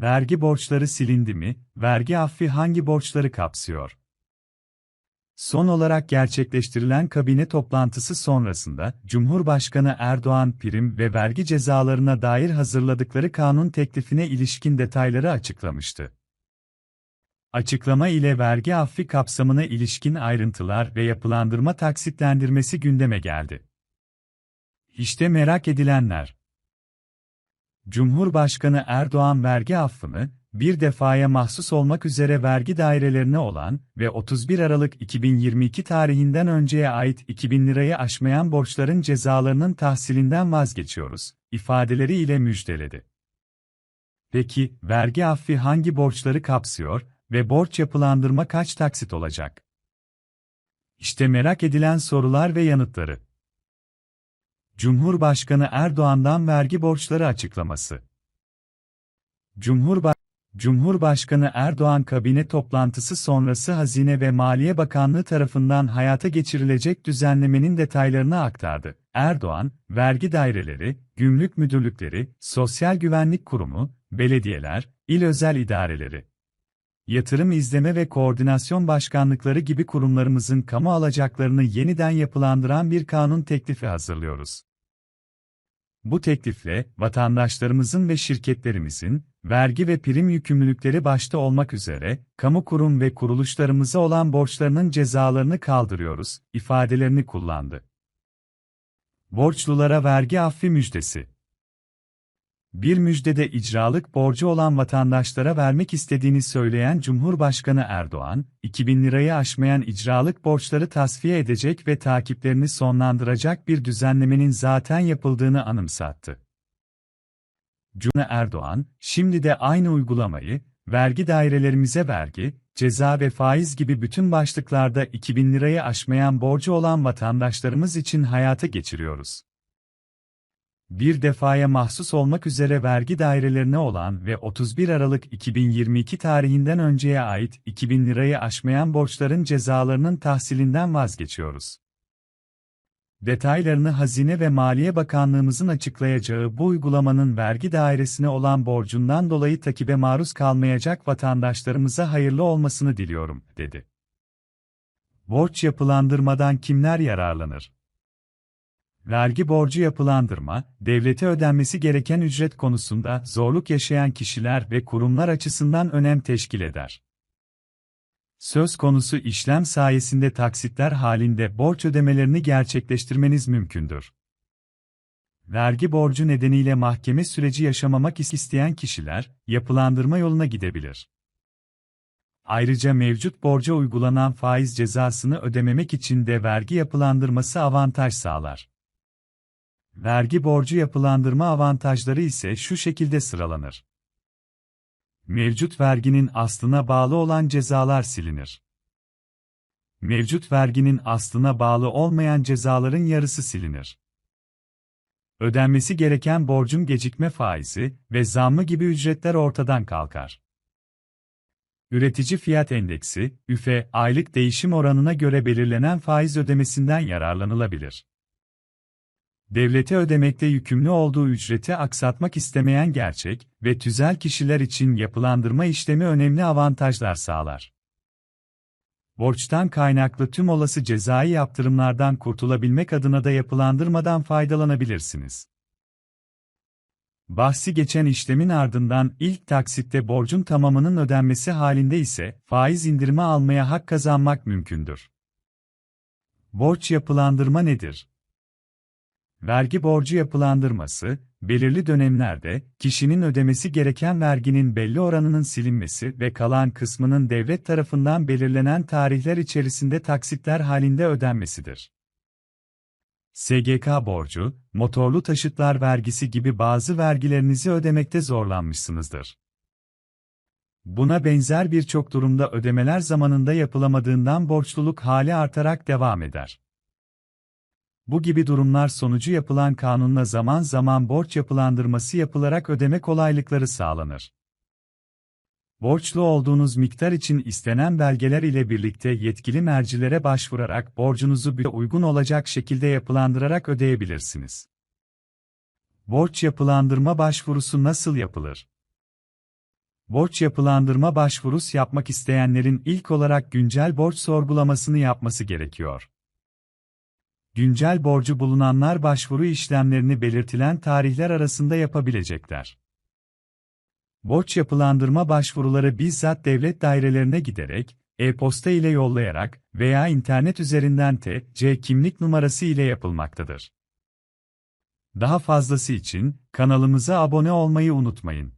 Vergi borçları silindi mi? Vergi affi hangi borçları kapsıyor? Son olarak gerçekleştirilen kabine toplantısı sonrasında, Cumhurbaşkanı Erdoğan prim ve vergi cezalarına dair hazırladıkları kanun teklifine ilişkin detayları açıklamıştı. Açıklama ile vergi affi kapsamına ilişkin ayrıntılar ve yapılandırma taksitlendirmesi gündeme geldi. İşte merak edilenler. Cumhurbaşkanı Erdoğan vergi affını, bir defaya mahsus olmak üzere vergi dairelerine olan ve 31 Aralık 2022 tarihinden önceye ait 2000 lirayı aşmayan borçların cezalarının tahsilinden vazgeçiyoruz, ifadeleri ile müjdeledi. Peki, vergi affi hangi borçları kapsıyor ve borç yapılandırma kaç taksit olacak? İşte merak edilen sorular ve yanıtları. Cumhurbaşkanı Erdoğan'dan vergi borçları açıklaması. Cumhurba Cumhurbaşkanı Erdoğan kabine toplantısı sonrası Hazine ve Maliye Bakanlığı tarafından hayata geçirilecek düzenlemenin detaylarını aktardı. Erdoğan, vergi daireleri, gümrük müdürlükleri, Sosyal Güvenlik Kurumu, belediyeler, il özel idareleri, yatırım izleme ve koordinasyon başkanlıkları gibi kurumlarımızın kamu alacaklarını yeniden yapılandıran bir kanun teklifi hazırlıyoruz. Bu teklifle, vatandaşlarımızın ve şirketlerimizin, vergi ve prim yükümlülükleri başta olmak üzere, kamu kurum ve kuruluşlarımıza olan borçlarının cezalarını kaldırıyoruz, ifadelerini kullandı. Borçlulara vergi affi müjdesi bir müjdede icralık borcu olan vatandaşlara vermek istediğini söyleyen Cumhurbaşkanı Erdoğan, 2000 lirayı aşmayan icralık borçları tasfiye edecek ve takiplerini sonlandıracak bir düzenlemenin zaten yapıldığını anımsattı. Cumhurbaşkanı Erdoğan, şimdi de aynı uygulamayı, vergi dairelerimize vergi, ceza ve faiz gibi bütün başlıklarda 2000 lirayı aşmayan borcu olan vatandaşlarımız için hayata geçiriyoruz bir defaya mahsus olmak üzere vergi dairelerine olan ve 31 Aralık 2022 tarihinden önceye ait 2000 lirayı aşmayan borçların cezalarının tahsilinden vazgeçiyoruz. Detaylarını Hazine ve Maliye Bakanlığımızın açıklayacağı bu uygulamanın vergi dairesine olan borcundan dolayı takibe maruz kalmayacak vatandaşlarımıza hayırlı olmasını diliyorum, dedi. Borç yapılandırmadan kimler yararlanır? Vergi borcu yapılandırma, devlete ödenmesi gereken ücret konusunda zorluk yaşayan kişiler ve kurumlar açısından önem teşkil eder. Söz konusu işlem sayesinde taksitler halinde borç ödemelerini gerçekleştirmeniz mümkündür. Vergi borcu nedeniyle mahkeme süreci yaşamamak isteyen kişiler, yapılandırma yoluna gidebilir. Ayrıca mevcut borca uygulanan faiz cezasını ödememek için de vergi yapılandırması avantaj sağlar. Vergi borcu yapılandırma avantajları ise şu şekilde sıralanır. Mevcut verginin aslına bağlı olan cezalar silinir. Mevcut verginin aslına bağlı olmayan cezaların yarısı silinir. Ödenmesi gereken borcun gecikme faizi ve zammı gibi ücretler ortadan kalkar. Üretici fiyat endeksi, üfe, aylık değişim oranına göre belirlenen faiz ödemesinden yararlanılabilir devlete ödemekte yükümlü olduğu ücreti aksatmak istemeyen gerçek ve tüzel kişiler için yapılandırma işlemi önemli avantajlar sağlar. Borçtan kaynaklı tüm olası cezai yaptırımlardan kurtulabilmek adına da yapılandırmadan faydalanabilirsiniz. Bahsi geçen işlemin ardından ilk taksitte borcun tamamının ödenmesi halinde ise faiz indirimi almaya hak kazanmak mümkündür. Borç yapılandırma nedir? Vergi borcu yapılandırması, belirli dönemlerde kişinin ödemesi gereken verginin belli oranının silinmesi ve kalan kısmının devlet tarafından belirlenen tarihler içerisinde taksitler halinde ödenmesidir. SGK borcu, motorlu taşıtlar vergisi gibi bazı vergilerinizi ödemekte zorlanmışsınızdır. Buna benzer birçok durumda ödemeler zamanında yapılamadığından borçluluk hali artarak devam eder. Bu gibi durumlar sonucu yapılan kanunla zaman zaman borç yapılandırması yapılarak ödeme kolaylıkları sağlanır. Borçlu olduğunuz miktar için istenen belgeler ile birlikte yetkili mercilere başvurarak borcunuzu bir uygun olacak şekilde yapılandırarak ödeyebilirsiniz. Borç yapılandırma başvurusu nasıl yapılır? Borç yapılandırma başvurusu yapmak isteyenlerin ilk olarak güncel borç sorgulamasını yapması gerekiyor. Güncel borcu bulunanlar başvuru işlemlerini belirtilen tarihler arasında yapabilecekler. Borç yapılandırma başvuruları bizzat devlet dairelerine giderek, e-posta ile yollayarak veya internet üzerinden TC kimlik numarası ile yapılmaktadır. Daha fazlası için kanalımıza abone olmayı unutmayın.